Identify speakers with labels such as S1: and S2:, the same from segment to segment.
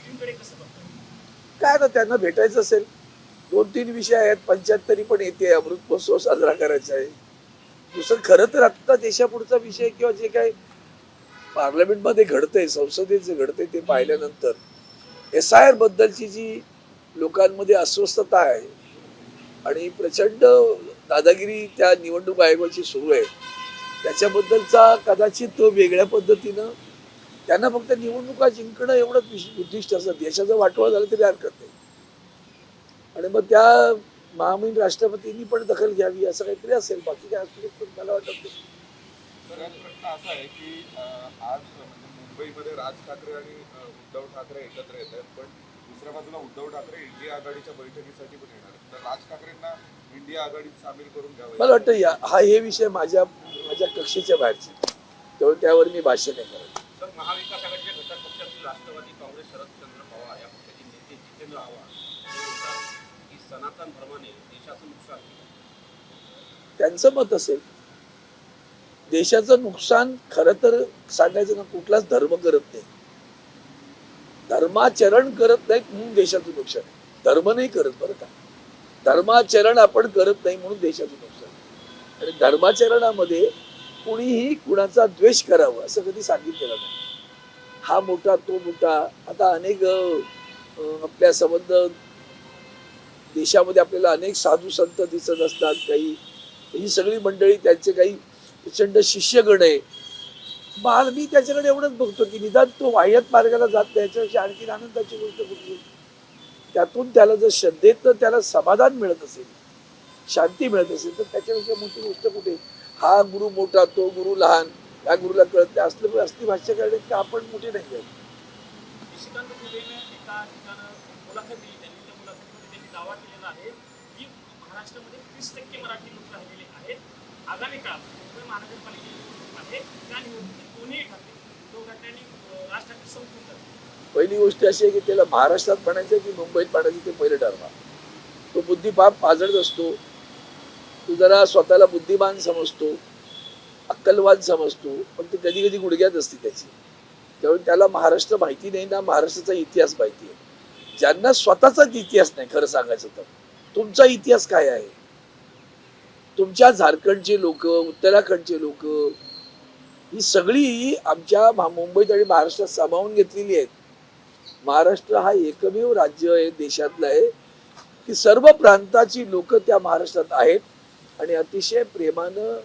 S1: भेटींकडे कसं बघतो?
S2: काय आता त्यांना भेटायचं असेल. दोन तीन विषय आहेत. पंच्याहत्तरी पण येते. अमृत महोत्सव साजरा करायचा आहे. दुसरं खरं तर आत्ता देशापुढचा विषय किंवा जे काही पार्लमेंटमध्ये घडतंय संसदेत जे घडतंय ते पाहिल्यानंतर एस आय आर बद्दलची जी लोकांमध्ये अस्वस्थता आहे आणि प्रचंड दादागिरी त्या निवडणूक आयोगाची सुरू आहे त्याच्याबद्दलचा कदाचित तो वेगळ्या पद्धतीनं त्यांना फक्त निवडणुका जिंकणं एवढंच विश- उद्दिष्ट असतं. देशाचं वाटोळं झालं तरी हरकत नाही. आणि मग त्या महामहिम राष्ट्रपतींनी पण दखल घ्यावी असं काहीतरी असेल. बाकी काय असू शकतं मला वाटत नाही.
S3: प्रश्न असा आहे की आज म्हणजे मुंबईमध्ये राज ठाकरे आणि उद्धव ठाकरे एकत्र येत आहेत पण दुसऱ्या बाजूला उद्धव ठाकरे इंडिया आघाडीच्या बैठकीसाठी पण येणार. तर राज ठाकरेंना इंडिया आघाडीत सामील करून घ्यावं
S2: मला वाटतं हा हे विषय माझ्या माझ्या कक्षेच्या बाहेरचे त्यामुळे त्यावर मी भाष्य नाही करत.
S1: महाविकास आघाडीच्या घटक पक्षातील राष्ट्रवादी काँग्रेस शरदचंद्र पवार या पक्षाचे नेते जितेंद्र आव्हाड हे म्हणतात की सनातन धर्माने देशाचं नुकसान केलं.
S2: त्यांचं मत असेल देशाचं नुकसान खरं तर सांगायचं ना कुठलाच धर्म करत नाही. धर्माचरण करत नाही म्हणून देशाचं नुकसान आहे. धर्म नाही करत बरं का. धर्माचरण आपण करत नाही म्हणून देशाचं नुकसान आणि धर्माचरणामध्ये कुणीही कुणाचा द्वेष करावा असं कधी सांगितलेलं नाही. हा मोठा तो मोठा. आता अनेक आपल्या संबंध देशामध्ये आपल्याला अनेक साधू संत दिसत असतात काही ही सगळी मंडळी त्यांचे काही प्रचंड शिष्यगण आहे. बाल मी त्याच्याकडे एवढंच बघतो की निदान तो वाह्यात मार्गाला जात नाही याच्यापेक्षा आणखी आनंदाची गोष्ट कुठली त्यातून त्याला जर श्रद्धेतनं त्याला समाधान मिळत असेल शांती मिळत असेल तर त्याच्यापेक्षा मोठी गोष्ट कुठे? हा गुरु मोठा तो गुरु लहान. त्या गुरुला कळत नाही. असलं असली भाष्य करण्यात की आपण मोठे नाही
S1: आहे
S2: पहिली गोष्ट अशी आहे की त्याला महाराष्ट्रात म्हणायचं की मुंबईत म्हणायचं ते पहिले ठरवा. तो बुद्धिपाप पाजळत असतो. तो जरा स्वतःला बुद्धिमान समजतो. अक्कलवाद समजतो पण ते कधी कधी गुडघ्यात असते त्याची. त्यामुळे त्याला महाराष्ट्र माहिती नाही ना महाराष्ट्राचा इतिहास माहिती आहे. ज्यांना स्वतःचाच इतिहास नाही खरं सांगायचं तर. तुमचा इतिहास काय आहे? तुमच्या झारखंडचे लोक उत्तराखंडचे लोक ही सगळी आमच्या मुंबईत आणि महाराष्ट्रात सामावून घेतलेली आहेत. महाराष्ट्र हा एकमेव राज्य आहे देशातलं आहे की सर्व प्रांताची लोक त्या महाराष्ट्रात आहेत. आणि अतिशय प्रेमानं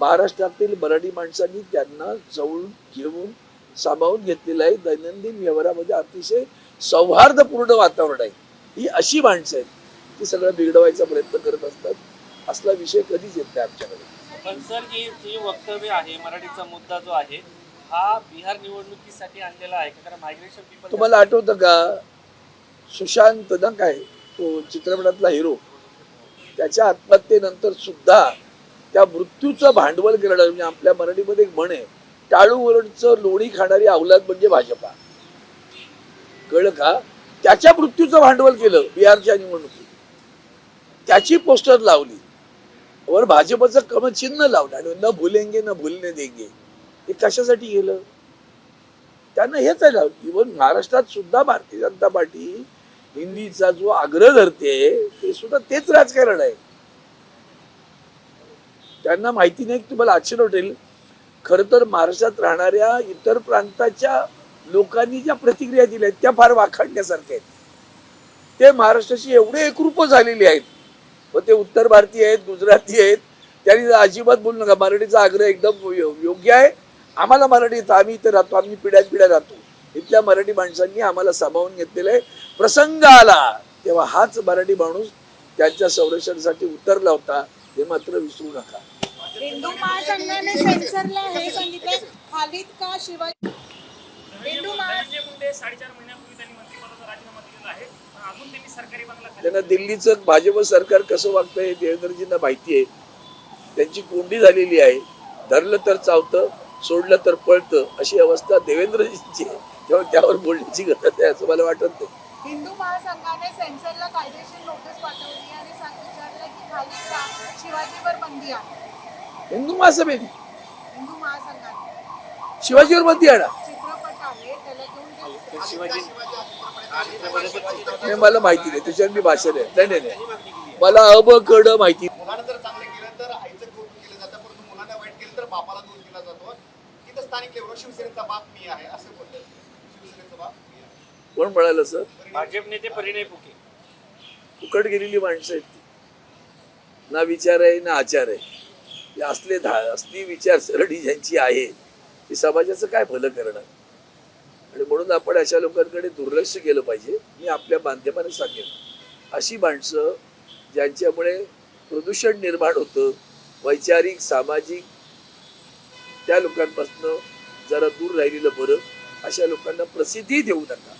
S2: महाराष्ट्रातील मराठी माणसांनी त्यांना जवळून घेऊन सामावून घेतलेलं आहे. दैनंदिन व्यवहारामध्ये अतिशय सौहार्दपूर्ण वातावरण आहे. ही अशी माणसं आहेत की सगळं बिघडवायचा प्रयत्न करत असतात. असला विषय कधीच येत नाही आमच्याकडे.
S4: पण सर ही जी वक्तव्य आहे मराठीचा मुद्दा जो आहे हा बिहार निवडणुकीसाठी आणलेला आहे कारण मायग्रेशन पीपल
S2: तुम्हाला आठवतं का? सुशांत ना काय तो चित्रपटातला हिरो त्याच्या आत्महत्येनंतर सुद्धा त्या मृत्यूचं भांडवल करणं म्हणजे आपल्या मराठीमध्ये एक म्हण आहे टाळूवरचं लोणी खाणारी अवलाद म्हणजे भाजपा. कळलं का? त्याच्या मृत्यूचं भांडवल केलं बिहारच्या निवडणुकीत. त्याची पोस्टर लावली. वर भाजपचं कम चिन्ह लावलं आणि न भुलेंगे न भुलने देंगे. हे कशासाठी गेलं? त्यांना हेच आहे लावलं. इव्हन महाराष्ट्रात सुद्धा भारतीय जनता पार्टी हिंदीचा जो आग्रह धरते ते सुद्धा तेच राजकारण आहे. त्यांना माहिती नाही की तुम्हाला आश्चर्य वाटेल. खरं तर महाराष्ट्रात राहणाऱ्या इतर प्रांताच्या लोकांनी ज्या प्रतिक्रिया दिल्या आहेत त्या फार वाखाणण्यासारख्या आहेत. ते महाराष्ट्राशी एवढे एकरूप झालेले आहेत. व ते उत्तर भारतीय आहेत गुजराती आहेत त्यांनी अजिबात बोलू नका. मराठीचा आग्रह एकदम योग्य आहे. आम्हाला मराठी येतं. आम्ही इथे राहतो. आम्ही पिढ्यात पिढ्या राहतो. इथल्या मराठी माणसांनी आम्हाला सामावून घेतलेलं आहे. प्रसंग आला तेव्हा हाच मराठी माणूस त्यांच्या संरक्षणासाठी उतरला होता. हे मात्र विसरू नका.
S5: हिंदू महासंघाने सेन्सरला हे सांगितलं खालीद का शिवाजी हिंदू
S1: मुंडे साडेचार महिन्यापूर्वी त्यांनी मंत्रिपदाचा राजीनामा दिलेला आहे. पण अजून त्यांनी सरकारी बंगला खाली
S2: त्यांना दिल्लीचं भाजप सरकार कसं वागतं हे देवेंद्रजींना माहिती आहे. त्यांची कोंडी झालेली आहे. धरलं तर चावतं सोडलं तर पळतं अशी अवस्था देवेंद्रजींची आहे. तेव्हा त्यावर बोलण्याची गरज आहे असं मला वाटत नाही.
S5: हिंदू महासंघाने सेन्सरला कायदेशीर नोटीस पाठवली आणि सांग शिवाजीवर बंदी आहे.
S2: हिंदू महासभेने?
S5: हिंदू महासंघाने
S2: शिवाजीवर बंदी आणा
S5: चित्रपट आहे त्याला घेऊन ते-
S4: शिवाजी
S2: नाही मला माहिती नाही त्याच्यावर मी भाषण आहे. नाही नाही नाही. मला अब कड माहिती
S6: मुलानं जर चांगलं केलं तर आईचं कौतुक केलं जातं परंतु मुलानं वाईट केलं तर बापाला दोष दिला जातो. तिथं स्थानिक लेवलवर शिवसेनेचा बाप मी आहे असं बोलतात शिवसेनेचा बाप मी आहे.
S2: कोण म्हणाल सर?
S4: भाजप नेते परिणय फुके.
S2: फुकट गेलेली माणसं आहेत ती. ना विचार आहे ना आचार आहे. असले धा असली विचारसरणी ज्यांची आहे ती समाजाचं काय भलं करणार? आणि म्हणून आपण अशा लोकांकडे दुर्लक्ष केलं पाहिजे. मी आपल्या बांधवाने सांगेन. अशी माणसं ज्यांच्यामुळे प्रदूषण निर्माण होतं वैचारिक सामाजिक त्या लोकांपासून जरा दूर राहिलेलं बरं. अशा लोकांना प्रसिद्धी देऊ नका.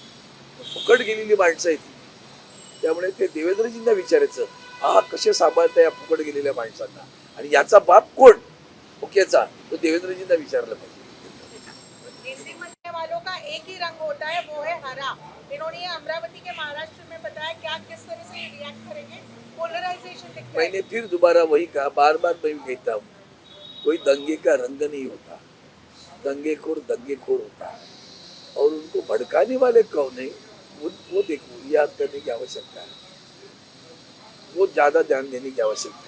S2: फुकट गेलेली माणसं आहेत त्यामुळे ते देवेंद्रजींना विचारायचं. हा कसे सांभाळता या फुकट गेलेल्या माणसांना? आणि याचा बाप कोण? ओकेचा. तो देवेंद्रजींना विचारलं पाहिजे.
S5: वालों का एक ही रंग होता है वो है हरा. इन्होंने ये अमरावती के महाराष्ट्र में बताया क्या किस तरह से रिएक्ट करेंगे? पोलराइजेशन
S2: मैंने फिर दोबारा वही कहा बार बार मैं कहता हूँ कोई दंगे का रंग नहीं होता। दंगेखोर दंगेखोर होता है। और उनको भड़काने वाले कौन है? वो वो देखो याद करने की आवश्यकता है। वो ज्यादा ध्यान देने की आवश्यकता है।